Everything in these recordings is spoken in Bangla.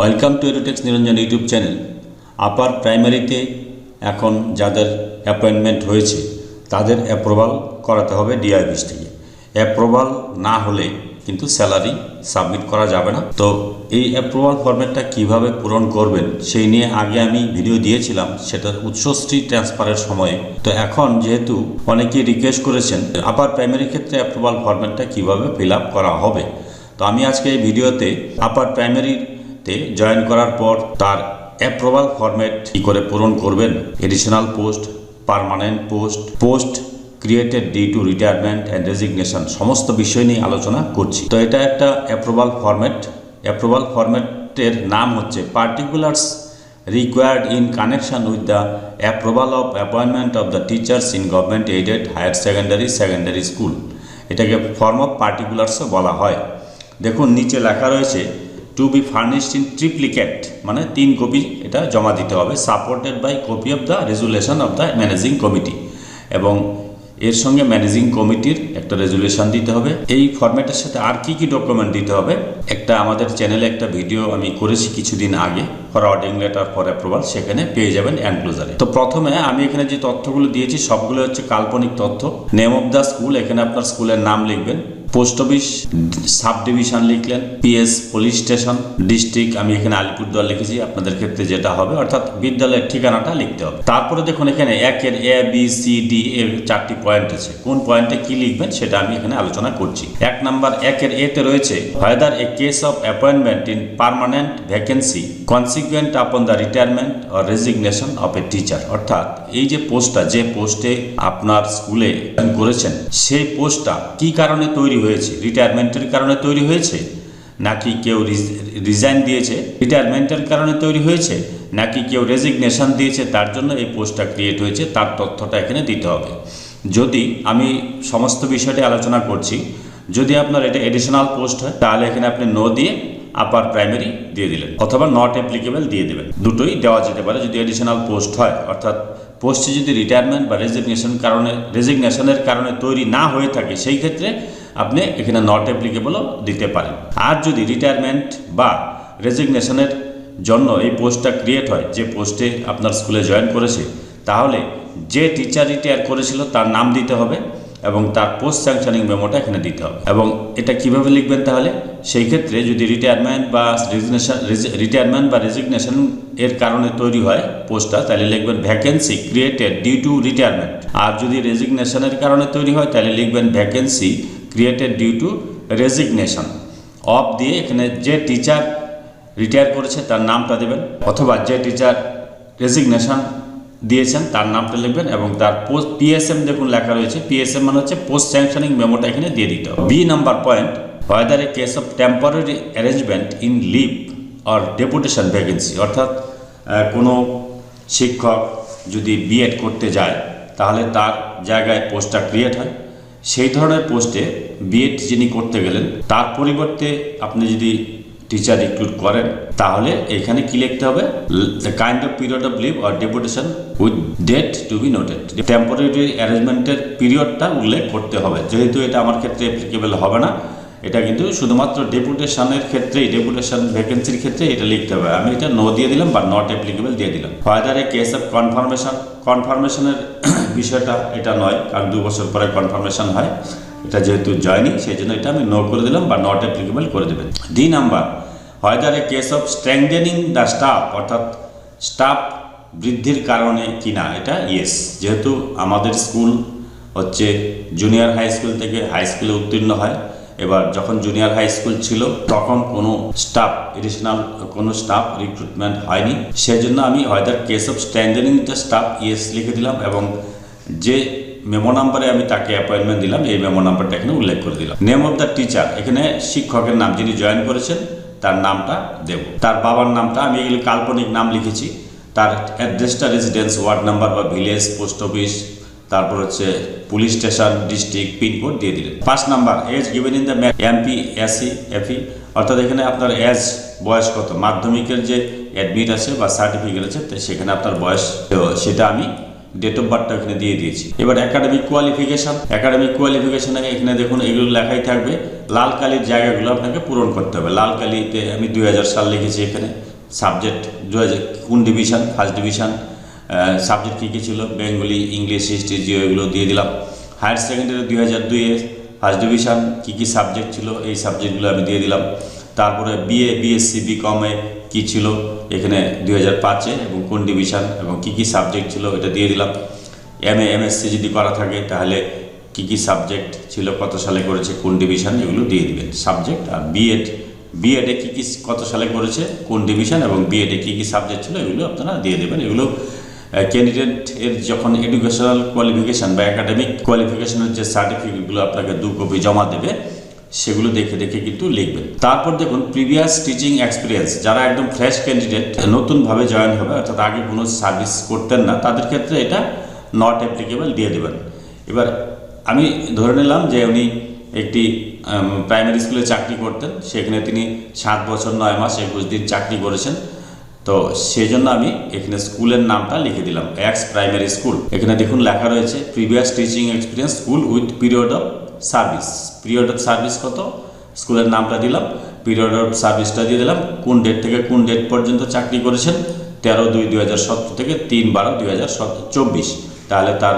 Welcome to Edutex Niranjan YouTube channel. Upper প্রাইমারিতে এখন যাদের অ্যাপয়েন্টমেন্ট হয়েছে, তাদের অ্যাপ্রুভাল করাতে হবে ডিআইবিস থেকে। অ্যাপ্রুভাল না হলে কিন্তু স্যালারি সাবমিট করা যাবে না। তো এই অ্যাপ্রুভাল ফর্মেটটা কীভাবে পূরণ করবেন, সেই নিয়ে আগে আমি ভিডিও দিয়েছিলাম সেটা উৎসশ্রী ট্রান্সফারের সময়ে। তো এখন যেহেতু অনেকেই রিকোয়েস্ট করেছেন, আপার প্রাইমারি ক্ষেত্রে অ্যাপ্রুভাল ফর্মেটটা কীভাবে ফিল করা হবে? তো আমি আজকে এই ভিডিওতে আপার প্রাইমারিতে জয়েন করার পর তার অ্যাপ্রুভাল ফরম্যাট কী করে পূরণ করবেন? Additional post permanent post post created due to retirement and resignation সমস্ত বিষয় নিয়ে আলোচনা করছি। তো এটা একটা অ্যাপ্রুভাল ফরম্যাট অ্যাপ্রুভাল ফরম্যাটের নাম হচ্ছে particulars required in connection with the approval of appointment of the teachers in government aided higher secondary secondary school এটাকে ফর্ম অফ পার্টিকুলার্সও বলা হয়। দেখুন, নিচে লেখা রয়েছে to be furnished in triplicate মানে তিন কপি এটা জমা দিতে হবে supported by copy of the resolution of the managing committee এবং এর সঙ্গে ম্যানেজিং কমিটির একটা রেজুলেশন দিতে হবে। এই ফরম্যাটের সাথে আর কি কি ডকুমেন্ট দিতে হবে? একটা আমাদের চ্যানেলে একটা ভিডিও আমি করেছি কিছুদিন আগে ফরওয়ার্ডিং লেটার ফর অ্যাপ্রুভাল সেখানে পেয়ে যাবেন অ্যানক্লোজারে তো প্রথমে আমি এখানে যে তথ্যগুলো দিয়েছি, সবগুলো হচ্ছে কাল্পনিক তথ্য। নেম অফ দ্য স্কুল এখানে আপনার স্কুলের নাম লিখবেন। পোস্ট অফিস, সাব ডিভিশন লিখলেন, পিএস পুলিশ স্টেশন, ডিস্ট্রিক্ট, আমি এখানে আলিপুরদুয়ার লিখেছি, আপনাদের ক্ষেত্রে যেটা হবে, অর্থাৎ বিদ্যালয়ের ঠিকানাটা লিখতে হবে। তারপরে দেখুন এখানে একের এ বি সি ডি এর চারটি পয়েন্ট আছে। কোন পয়েন্টে কি লিখবেন, সেটা আমি এখানে আলোচনা করছি। এক নাম্বার, একের এতে রয়েছে whether a case of appointment in permanent vacancy consequent upon the retirement or resignation of a teacher অর্থাৎ এই যে পোস্টটা, যে পোস্টে আপনার স্কুলে করেছেন, সেই পোস্টটা কি কারণে তৈরি হয়েছে? রিটায়ারমেন্টের কারণে তৈরি হয়েছে? নাকি কেউ রিজাইন দিয়েছে? রিটায়ারমেন্টের কারণে তৈরি হয়েছে? নাকি কেউ রেজিগনেশন দিয়েছে? তার জন্য এই পোস্টটা ক্রিয়েট হয়েছে? তার তথ্যটা এখানে দিতে হবে। যদি আমি সমস্ত বিষয়টি আলোচনা করছি, যদি আপনার এটা এডিশনাল পোস্ট হয়, তাহলে এখানে আপনি নো দিয়ে আপার প্রাইমারি দিয়ে দিলেন, অথবা নট অ্যাপ্লিকেবল দিয়ে দেবেন। দুটোই দেওয়া যেতে পারে যদি অ্যাডিশনাল পোস্ট হয়। অর্থাৎ পোস্টে যদি রিটায়ারমেন্ট বা রেজিগনেশন কারণে রেজিগনেশনের কারণে তৈরি না হয়ে থাকে, সেই ক্ষেত্রে আপনি এখানে নট অ্যাপ্লিকেবলও দিতে পারেন। আর যদি রিটায়ারমেন্ট বা রেজিগনেশনের জন্য এই পোস্টটা ক্রিয়েট হয়, যে পোস্টে আপনার স্কুলে জয়েন করেছে, তাহলে যে টিচার রিটায়ার করেছিল, তার নাম দিতে হবে। এবং তার পোস্ট স্যাংশনিং মেমোটা এখানে দিতে হবে। এবং এটা কীভাবে লিখবেন তাহলে? সেই ক্ষেত্রে যদি রিটায়ারমেন্ট বা রেজিগনেশন রিটায়ারমেন্ট বা রেজিগনেশন এর কারণে তৈরি হয় পোস্টটা তাহলে লিখবেন vacancy created due to retirement আর যদি রেজিগনেশনের কারণে তৈরি হয়, তাহলে লিখবেন vacancy created due to resignation of দিয়ে এখানে যে টিচার রিটায়ার করেছে, তার নামটা দেবেন। অথবা যে টিচার রেজিগনেশন দিয়েছেন, তার নামটা লিখবেন এবং তার পোস্ট পিএসএম দেখুন লেখা রয়েছে। পিএসএম মানে হচ্ছে পোস্ট স্যাংশনিং মেমোটা এখানে দিয়ে দিতে হবে। B number point whether a case of temporary arrangement in leave or deputation vacancy অর্থাৎ কোনো শিক্ষক যদি বিএড করতে যায়, তাহলে তার জায়গায় পোস্টটা ক্রিয়েট হয়। সেই ধরনের পোস্টে বিএড যিনি করতে গেলেন, তার পরিবর্তে আপনি যদি টিচার রিক্রুট করেন, তাহলে এখানে কি লিখতে হবে? The kind of period of leave or deputation with date to be noted temporary অ্যারেঞ্জমেন্টের পিরিয়ডটা উল্লেখ করতে হবে। যেহেতু এটা আমার ক্ষেত্রে অ্যাপ্লিকেবল হবে না, এটা কিন্তু শুধুমাত্র ডেপুটেশনের ক্ষেত্রেই ডেপুটেশন ভ্যাকেন্সির ক্ষেত্রে এটা লিখতে হবে। আমি এটা নো দিয়ে দিলাম বা নট অ্যাপ্লিকেবল দিয়ে দিলাম। Whether a case of confirmation কনফার্মেশনের বিষয়টা এটা নয়, কারণ দু বছর পরে কনফার্মেশন হয়। এটা যেহেতু জয়নি সেই জন্য এটা আমি নো করে দিলাম বা নট অ্যাপ্লিকেবল করে দেবেন। D number whether a case of strengthening the staff অর্থাৎ স্টাফ বৃদ্ধির কারণে কিনা, এটা ইয়েস যেহেতু আমাদের স্কুল হচ্ছে জুনিয়র হাই স্কুল থেকে হাই স্কুলে উত্তীর্ণ হয়, এবার যখন জুনিয়র হাই স্কুল ছিল, তখন কোনো স্টাফ এডিশনাল কোনো স্টাফ রিক্রুটমেন্ট হয়নি। সেজন্য আমি whether case of strengthening the staff yes লিখে দিলাম এবং যে মেমো নাম্বারে আমি তাকে অ্যাপয়েন্টমেন্ট দিলাম, এই মেমো নাম্বারটা এখানে উল্লেখ করে দিলাম। নেম অফ দ্য টিচার এখানে শিক্ষকের নাম যিনি জয়েন করেছেন, তার নামটা দেব। তার বাবার নামটা, আমি এগুলি কাল্পনিক নাম লিখেছি। তার অ্যাড্রেসটা রেসিডেন্স ওয়ার্ড নাম্বার বা ভিলেজ পোস্ট অফিস তারপর হচ্ছে পুলিশ স্টেশন ডিস্ট্রিক্ট পিনকোড দিয়ে দিলেন। পাঁচ number as given in the MP AC এফি অর্থাৎ এখানে আপনার এজ বয়স কত? মাধ্যমিকের যে অ্যাডমিট আছে বা সার্টিফিকেট আছে সেখানে আপনার বয়স সেটা আমি ডেট অফ বার্থটা এখানে দিয়ে দিয়েছি। এবার একাডেমিক কোয়ালিফিকেশান একাডেমিক কোয়ালিফিকেশনে এখানে দেখুন, এগুলো লেখাই থাকবে। লাল কালির জায়গাগুলো আপনাকে পূরণ করতে হবে। লাল কালিতে আমি দুই হাজার সাল লিখেছি এখানে। সাবজেক্ট দু হাজার কোন ডিভিশন ফার্স্ট ডিভিশন সাবজেক্ট কী কী ছিল? বেঙ্গলি ইংলিশ হিস্ট্রি জিও এগুলো দিয়ে দিলাম। হায়ার সেকেন্ডারি দুই হাজার দুইয়ে ফার্স্ট ডিভিশন কী কী সাবজেক্ট ছিল? এই সাবজেক্টগুলো আমি দিয়ে দিলাম। তারপরে বিএ বিএসসি বিকমে কী ছিল? এখানে দুই হাজার পাঁচে এবং কোন ডিভিশন এবং কী কী সাবজেক্ট ছিল এটা দিয়ে দিলাম। এম এ এম এমএসসি যদি করা থাকে, তাহলে কী কী সাবজেক্ট ছিল, কত সালে করেছে, কোন ডিভিশন এগুলো দিয়ে দিবেন। সাবজেক্ট আর বিএড বিএডে কী কী কত সালে করেছে, কোন ডিভিশন এবং বিএডে কী কী সাবজেক্ট ছিল, এগুলো আপনারা দিয়ে দেবেন। এগুলো ক্যান্ডিডেট এর যখন এডুকেশনাল কোয়ালিফিকেশান বা একাডেমিক কোয়ালিফিকেশনের যে সার্টিফিকেটগুলো আপনাকে দু কপি জমা দেবে। সেগুলো দেখে দেখে কিন্তু লিখবেন। তারপর দেখুন প্রিভিয়াস টিচিং এক্সপিরিয়েন্স যারা একদম ফ্রেশ ক্যান্ডিডেট নতুনভাবে জয়েন হবে, অর্থাৎ আগে কোনো সার্ভিস করতেন না, তাদের ক্ষেত্রে এটা নট অ্যাপ্লিকেবল দিয়ে দেবেন। এবার আমি ধরে নিলাম যে উনি একটি প্রাইমারি স্কুলে চাকরি করতেন, সেখানে তিনি সাত বছর নয় মাস একুশ দিন চাকরি করেছেন। তো সেই জন্য আমি এখানে স্কুলের নামটা লিখে দিলাম এক্স প্রাইমারি স্কুল এখানে দেখুন লেখা রয়েছে previous teaching experience school with period of service. Period of service কত? স্কুলের নামটা দিলাম, পিরিয়ড অফ সার্ভিসটা দিয়ে দিলাম, কোন ডেট থেকে কোন ডেট পর্যন্ত চাকরি করেছেন? তেরো দুই দুই হাজার সতেরো থেকে তিন বারো দুই হাজার চব্বিশ। তাহলে তার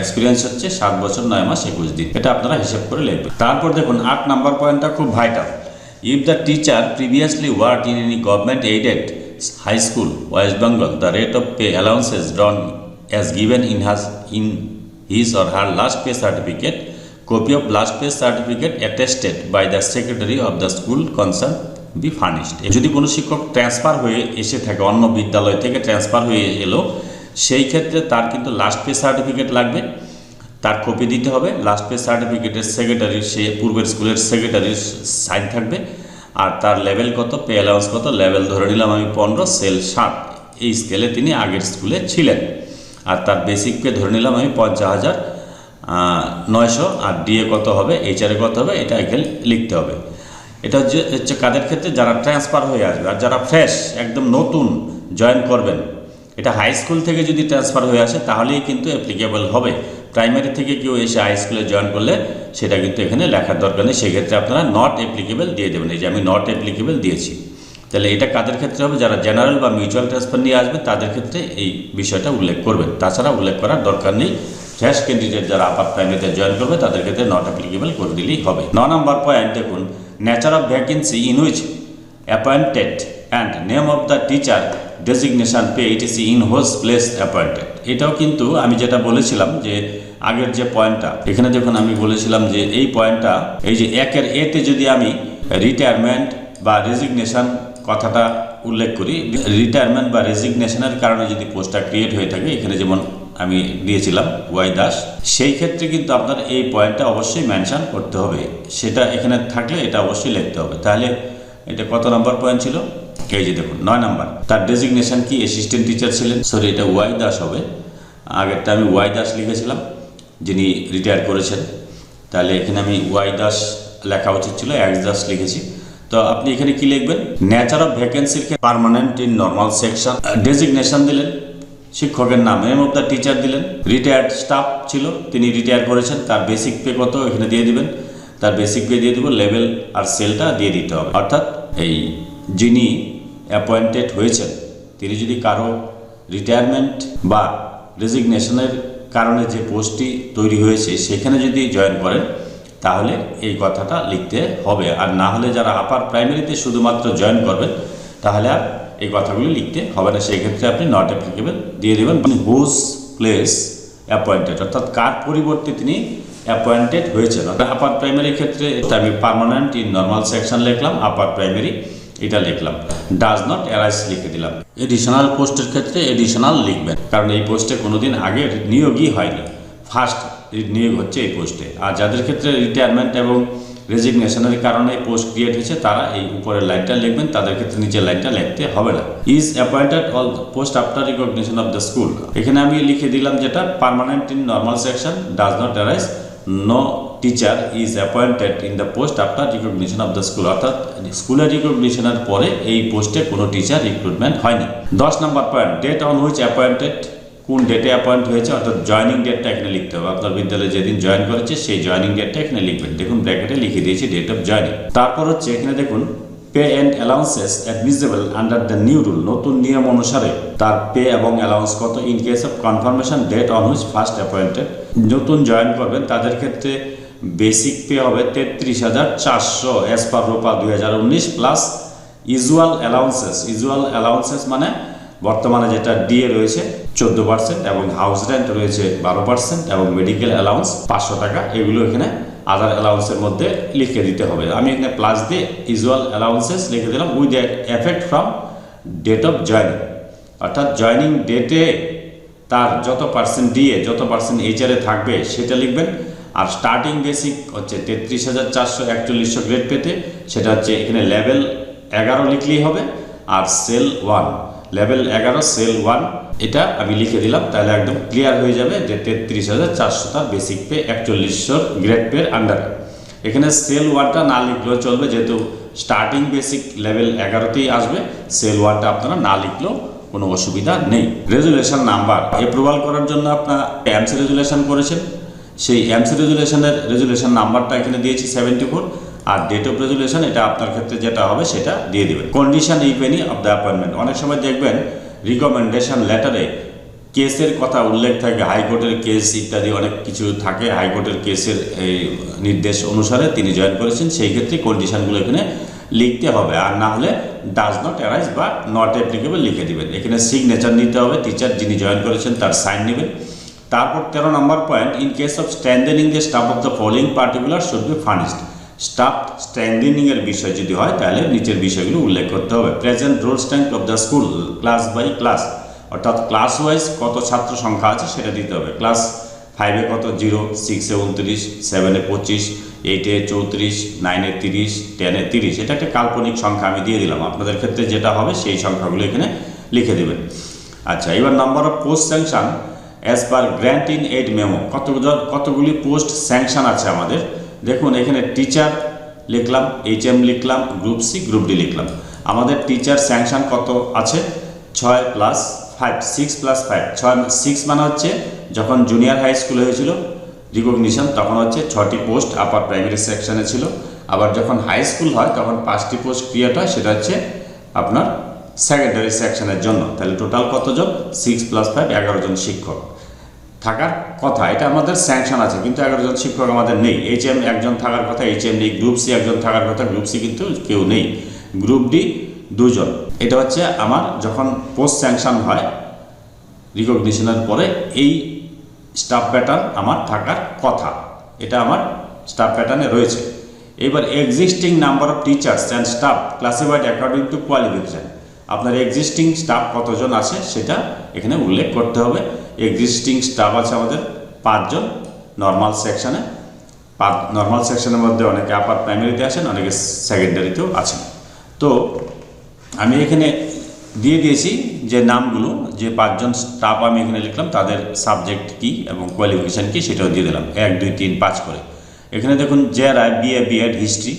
এক্সপিরিয়েন্স হচ্ছে সাত বছর নয় মাস একুশ দিন। এটা আপনারা হিসেব করে লিখবেন। তারপর দেখুন, আট নাম্বার পয়েন্টটা খুব vital if the teacher previously work in any government aided high school West Bengal the rate of pay allowances drawn as given in has in his or her last pay certificate, copy of last pay certificate attested by the secretary of the school concerned be furnished. যদি কোনো শিক্ষক ট্রান্সফার হয়ে এসে থাকে, অন্য বিদ্যালয় থেকে ট্রান্সফার হয়ে এলো, সেই ক্ষেত্রে তার কিন্তু লাস্ট পে সার্টিফিকেট লাগবে। তার কপি দিতে হবে। লাস্ট পে সার্টিফিকেটের সেক্রেটারির সে পূর্বের স্কুলের সেক্রেটারির সাইন থাকবে। আর তার লেভেল কত পে অ্যালাউন্স কত লেভেল ধরে নিলাম আমি পনেরো সেল সাত। এই স্কেলে তিনি আগের স্কুলে ছিলেন। আর তার বেসিককে ধরে নিলাম আমি পঞ্চাশ হাজার নয়শো, আর ডিএ কত হবে এইচআরে কত হবে, এটা এখানে লিখতে হবে। এটা হচ্ছে হচ্ছে কাদের ক্ষেত্রে? যারা ট্রান্সফার হয়ে আসবে, আর যারা ফ্রেশ একদম নতুন জয়েন করবেন, এটা হাই স্কুল থেকে যদি ট্রান্সফার হয়ে আসে, তাহলেই কিন্তু অ্যাপ্লিকেবল হবে। প্রাইমারি থেকে কেউ এসে হাই স্কুলে জয়েন করলে, সেটা কিন্তু এখানে লেখার দরকার নেই। সেক্ষেত্রে আপনারা নট অ্যাপ্লিকেবল দিয়ে দেবেন। এই যে আমি নট অ্যাপ্লিকেবল দিয়েছি। তাহলে এটা কাদের ক্ষেত্রে হবে? যারা জেনারেল বা মিউচুয়াল ট্রান্সফার নিয়ে আসবে, তাদের ক্ষেত্রে এই বিষয়টা উল্লেখ করবেন। তাছাড়া উল্লেখ করার দরকার নেই ফ্রেশ ক্যান্ডিডেট যারা আপার প্রাইমারিতে জয়েন করবে, তাদের ক্ষেত্রে নট অ্যাপ্লিকেবল করে দিলেই হবে। ন নম্বর পয়েন্ট দেখুন nature of vacancy in which appointed and name of the teacher designation pay ETC in whose place appointed এটাও কিন্তু আমি যেটা বলেছিলাম যে আগের যে পয়েন্টটা এখানে দেখুন আমি বলেছিলাম যে এই পয়েন্টটা এই যে একের এতে যদি আমি রিটায়ারমেন্ট বা রেজিগনেশন কথাটা উল্লেখ করি। রিটায়ারমেন্ট বা রেজিগনেশনের কারণে যদি পোস্টটা ক্রিয়েট হয়ে থাকে, এখানে যেমন আমি দিয়েছিলাম ওয়াই দাস, সেই ক্ষেত্রে কিন্তু আপনার এই পয়েন্টটা অবশ্যই মেনশন করতে হবে। সেটা এখানে থাকলে এটা অবশ্যই লিখতে হবে। তাহলে এটা কত নম্বর পয়েন্ট ছিল? এই যে দেখুন, নয় নাম্বার তার ডেজিগনেশন কি? অ্যাসিস্ট্যান্ট টিচার ছিলেন। সরি এটা ওয়াই দাস হবে। আগেরটা আমি ওয়াই দাস লিখেছিলাম, যিনি রিটায়ার করেছেন। তাহলে এখানে আমি ওয়াই দাস লেখা উচিত ছিল এক্স দাস লিখেছি। তো আপনি এখানে কি লিখবেন? Nature of ভ্যাকেন্সির permanent in normal section designation দিলেন, শিক্ষকের নাম নেম অফ দ্য টিচার দিলেন রিটায়ার্ড স্টাফ ছিল, তিনি রিটায়ার করেছেন, তার বেসিক পে কত এখানে দিয়ে দিবেন? তার বেসিক পে দিয়ে দিব লেভেল আর সেলটা দিয়ে দিতে হবে। অর্থাৎ এই যিনি অ্যাপয়েন্টেড হয়েছেন, তিনি যদি কারও রিটায়ারমেন্ট বা রেজিগনেশনের কারণে যে পোস্টটি তৈরি হয়েছে, সেখানে যদি জয়েন করেন তাহলে এই কথাটা লিখতে হবে। আর না হলে যারা আপার প্রাইমারিতে শুধুমাত্র জয়েন করবেন তাহলে আর এই কথাগুলি লিখতে হবে না। সেই ক্ষেত্রে আপনি নট অ্যাপ্লিকেবল দিয়ে দেবেন। হুজ প্লেস অ্যাপয়েন্টেড অর্থাৎ কার পরিবর্তে তিনি অ্যাপয়েন্টেড হয়েছেন। আপার প্রাইমারির ক্ষেত্রে আমি পার্মানেন্ট ইন নর্মাল সেকশন লিখলাম আপার প্রাইমারি এটা লিখলাম। ডাজ নট অ্যারাইস লিখে দিলাম। এডিশনাল পোস্টের ক্ষেত্রে এডিশনাল লিখবেন। কারণ এই পোস্টে কোনোদিন আগে নিয়োগই হয়নি। ফার্স্ট নিয়োগ হচ্ছে এই পোস্টে। আর যাদের ক্ষেত্রে রিটায়ারমেন্ট এবং রেজিগনেশনের কারণে পোস্ট ক্রিয়েট হয়েছে, তারা এই উপরের লাইনটা লিখবেন, তাদের ক্ষেত্রে নিচের লাইনটা লিখতে হবে না। Is appointed all post after recognition of the school এখানে আমি লিখে দিলাম যেটা permanent in normal section does not arise no teacher is appointed in the post after recognition of the school অর্থাৎ স্কুলের রিকগনিশনের পরে এই পোস্টে কোনো টিচার রিক্রুটমেন্ট হয়নি। দশ নম্বর point date on which appointed কোন ডেটে অ্যাপয়েন্ট হয়েছে, অর্থাৎ জয়নিং ডেটটা এখানে লিখতে হবে। আপনার বিদ্যালয়ে যেদিন জয়েন করেছে, সেই জয়নিং ডেটটা এখানে লিখবেন। দেখুন ব্র্যাকেটে লিখে দিয়েছি ডেট অফ জয়নিং তারপর হচ্ছে এখানে দেখুন pay and allowances admissible under the new rule নতুন নিয়ম অনুসারে তার পে এবং অ্যালাউন্স কত in case of confirmation date on which first appointed নতুন জয়েন করবেন, তাদের ক্ষেত্রে বেসিক পে হবে তেত্রিশ হাজার চারশো অ্যাজ পার রোপা দুই হাজার উনিশ plus usual allowances usual allowances মানে বর্তমানে যেটা ডিএ রয়েছে চোদ্দ পার্সেন্ট এবং হাউস রেন্ট রয়েছে বারো পার্সেন্ট এবং মেডিকেল অ্যালাউন্স পাঁচশো টাকা। এগুলো এখানে আদার অ্যালাউন্সের মধ্যে লিখে দিতে হবে। আমি এখানে প্লাস দিয়ে ইউজুয়াল অ্যালাউন্সেস লিখে দিলাম with effect from date of joining অর্থাৎ জয়নিং ডেটে তার যত পার্সেন্ট দিয়ে যত পার্সেন্ট এইচআরে থাকবে, সেটা লিখবেন। আর স্টার্টিং বেসিক হচ্ছে তেত্রিশ হাজার চারশো একচল্লিশশো গ্রেড পেতে। সেটা হচ্ছে এখানে লেভেল এগারো লিখলেই হবে। আর সেল ওয়ান লেভেল এগারো সেল ওয়ান এটা আমি লিখে দিলাম, তাহলে একদম ক্লিয়ার হয়ে যাবে যে তেত্রিশ হাজার চারশো তার বেসিক পে একচল্লিশশোর গ্রেড পের আন্ডারে এখানে সেল ওয়ানটা না লিখলেও চলবে, যেহেতু স্টার্টিং বেসিক লেভেল এগারোতেই আসবে সেল ওয়ানটা আপনারা না লিখলেও কোনো অসুবিধা নেই। রেজুলেশন নাম্বার অ্যাপ্রুভাল করার জন্য আপনার অ্যামসি রেজুলেশন করেছেন। সেই অ্যামসি রেজুলেশনের রেজুলেশন নাম্বারটা এখানে দিয়েছি সেভেন্টি ফোর আর ডেট অফ রেজুলেশন এটা আপনার ক্ষেত্রে যেটা হবে, সেটা দিয়ে দেবেন। Condition if any of the appointment অনেক সময় দেখবেন রিকমেন্ডেশন লেটারে কেসের কথা উল্লেখ থাকে হাইকোর্টের কেস ইত্যাদি অনেক কিছু থাকে হাইকোর্টের কেসের এই নির্দেশ অনুসারে তিনি জয়েন করেছেন, সেই ক্ষেত্রে কন্ডিশনগুলো এখানে লিখতে হবে। আর না হলে ডাজ নট অ্যারাইজ বা নট অ্যাপ্লিকেবল লিখে দেবেন। এখানে সিগনেচার নিতে হবে টিচার যিনি জয়েন করেছেন তার সাইন নেবেন। তারপর তেরো নম্বর point in case of strengthening the staff of the following particular should be furnished staff standing এর বিষয় যদি হয়, তাহলে নিচের বিষয়গুলো উল্লেখ করতে হবে। Present roll stand of the school class by class অর্থাৎ ক্লাস ওয়াইজ কত ছাত্র সংখ্যা আছে সেটা দিতে হবে। ক্লাস ফাইভে কত? জিরো সিক্সে উনত্রিশ সেভেনে পঁচিশ এইটে চৌত্রিশ নাইনে তিরিশ টেনে তিরিশ। এটা একটা কাল্পনিক সংখ্যা, আমি দিয়ে দিলাম। আপনাদের ক্ষেত্রে যেটা হবে, সেই সংখ্যাগুলো এখানে লিখে দেবেন। আচ্ছা এবার number of post sanction as per grant in aid memo কত কতগুলি পোস্ট স্যাংশন আছে আমাদের? দেখুন, এখানে টিচার লিখলাম এইচ এম লিখলাম গ্রুপ সি গ্রুপ ডি লিখলাম। আমাদের টিচার স্যাংশন কত আছে? ছয় plus five six plus five ছয় সিক্স মানে হচ্ছে যখন জুনিয়র হাই স্কুলে হয়েছিল রিকগনিশন তখন হচ্ছে ছটি পোস্ট আপার প্রাইমারি সেকশনে ছিল। আবার যখন হাই স্কুল হয়, তখন পাঁচটি পোস্ট ক্রিয়েট হয়, সেটা হচ্ছে আপনার সেকেন্ডারি সেকশনের জন্য। তাহলে টোটাল কতজন সিক্স প্লাস ফাইভ এগারো জন শিক্ষক। থাকার কথা, এটা আমাদের স্যাংশন আছে, কিন্তু এগারো জন শিক্ষক আমাদের নেই। এইচ এম একজন থাকার কথা এইচ এম নেই। গ্রুপ সি একজন থাকার কথা গ্রুপ সি কিন্তু কেউ নেই। গ্রুপ ডি দুজন। এটা হচ্ছে আমার যখন পোস্ট স্যাংশন হয় রিকগনিশনের পরে এই স্টাফ প্যাটার্ন আমার থাকার কথা। এটা আমার স্টাফ প্যাটার্নে রয়েছে। এবার existing number of teachers and staff classified according to qualification আপনার এক্সিস্টিং স্টাফ কতজন আছে, সেটা এখানে উল্লেখ করতে হবে। এক্সিস্টিং স্টাফ আছে আমাদের, পাঁচজন নর্মাল সেকশনে নর্মাল সেকশনের মধ্যে অনেকে আপার প্রাইমারিতে আছেন, অনেকে সেকেন্ডারিতেও আছেন। তো আমি এখানে দিয়ে দিয়েছি যে নামগুলো, যে পাঁচজন স্টাফ আমি এখানে লিখলাম, তাদের সাবজেক্ট কি এবং কোয়ালিফিকেশান কি সেটাও দিয়ে দিলাম। এক, দুই, তিন, পাঁচ করে। এখানে দেখুন J Roy B A BEd history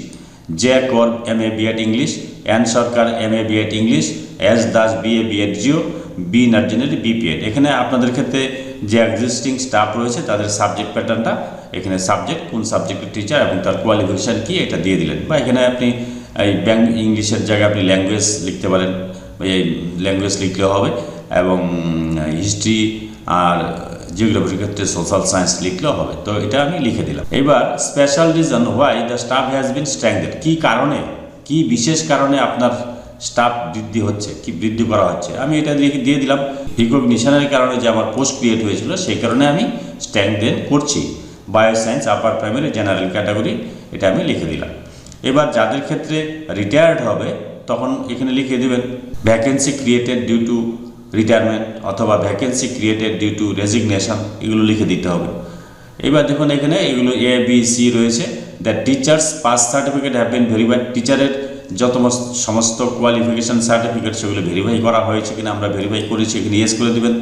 J Kar M A BEd English, N Sarkar M A BEd English, S Das B A BEd geo B Narzinary BPEd এখানে আপনাদের ক্ষেত্রে যে এক্সিস্টিং স্টাফ রয়েছে, তাদের সাবজেক্ট প্যাটার্নটা এখানে সাবজেক্ট কোন সাবজেক্টের টিচার এবং তার কোয়ালিফিকেশান কী, এটা দিয়ে দিলেন। বা এখানে আপনি এই ব্যাং ইংলিশের জায়গায় আপনি ল্যাঙ্গুয়েজ লিখতে পারেন এই ল্যাঙ্গুয়েজ লিখলেও হবে, এবং হিস্ট্রি আর জিওগ্রাফির ক্ষেত্রে সোশ্যাল সায়েন্স লিখলেও হবে। তো এটা আমি লিখে দিলাম। এবার special reason why the staff has been strengthened কী কারণে? কি বিশেষ কারণে আপনার স্টাফ বৃদ্ধি হচ্ছে, কি বৃদ্ধি করা হচ্ছে। আমি এটা লিখে দিয়ে দিলাম। রিকগনিশনের কারণে যে আমার পোস্ট ক্রিয়েট হয়েছিল, সেই কারণে আমি স্ট্রেংথেন করছি। Bioscience upper primary general category এটা আমি লিখে দিলাম। এবার যাদের ক্ষেত্রে রিটায়ার্ড হবে, তখন এখানে লিখে দেবেন vacancy created due to retirement অথবা vacancy created due to resignation এগুলো লিখে দিতে হবে। এবার দেখুন এখানে এগুলো এ বি সি রয়েছে। The teachers pass certificate have been verified টিচারের যত মস- সমস্ত কোয়ালিফিকেশান সার্টিফিকেট সেগুলো ভেরিফাই করা হয়েছে কিনা, আমরা ভেরিফাই করেছি এখানে ইয়েস করে দেবেন।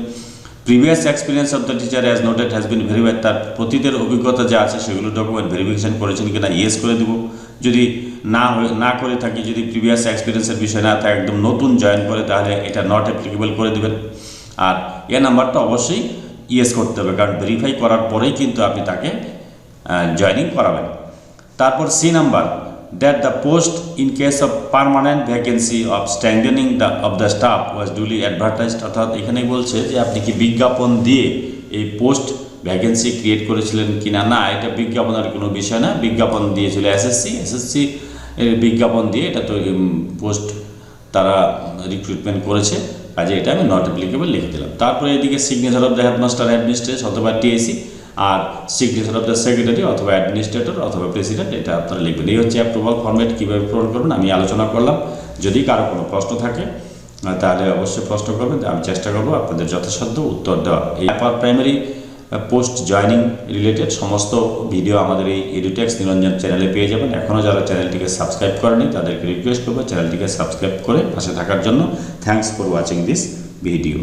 Previous experience of the teacher as noted has been verified তার প্রতিদের অভিজ্ঞতা যা আছে সেগুলো ডকুমেন্ট ভেরিফিকেশান করেছেন কিনা ইয়েস করে দেবো। যদি না না করে থাকি, যদি প্রিভিয়াস এক্সপিরিয়েন্সের বিষয় না থাকে, একদম নতুন জয়েন করে, তাহলে এটা নট অ্যাপ্লিকেবল করে দেবেন। আর এ নাম্বারটা অবশ্যই ইয়েস করতে হবে, কারণ ভেরিফাই করার পরেই কিন্তু আপনি তাকে জয়েনিং করাবেন। তারপর C number that the post in case of permanent vacancy of strengthening the, of the staff was duly advertised, অর্থাৎ এখানে বলছে যে আপনি কি বিজ্ঞাপন দিয়ে এই পোস্ট ভ্যাকেন্সি ক্রিয়েট করেছিলেন কিনা? না না এটা বিজ্ঞাপনের কোনো বিষয় না। বিজ্ঞাপন দিয়েছিল এসএসসি এসএসসি বিজ্ঞাপন দিয়ে এটা তো পোস্ট তারা রিক্রুটমেন্ট করেছে। কাজে এটা আমি নট অ্যাপ্লিকেবল লিখে দিলাম। তারপরে এদিকে signature of the headmaster administrator অথবা টিএসি আর সিগনেচার অফ দ্য সেক্রেটারি অথবা অ্যাডমিনিস্ট্রেটর অথবা প্রেসিডেন্ট এটা আপনারা লিখবেন। এই হচ্ছে অ্যাপ্রুভাল ফর্মেট কীভাবে পূরণ করবেন, আমি আলোচনা করলাম। যদি কারও কোনো প্রশ্ন থাকে তাহলে অবশ্যই প্রশ্ন করবেন। আমি চেষ্টা করব আপনাদের যথাসাধ্য উত্তর দেওয়া এই upper primary post joining related সমস্ত ভিডিও আমাদের এই এডুটেক্স নিরঞ্জন চ্যানেলে পেয়ে যাবেন। এখনও যারা চ্যানেলটিকে সাবস্ক্রাইব করেনি, তাদেরকে রিকোয়েস্ট করব চ্যানেলটিকে সাবস্ক্রাইব করে পাশে থাকার জন্য। Thanks for watching this video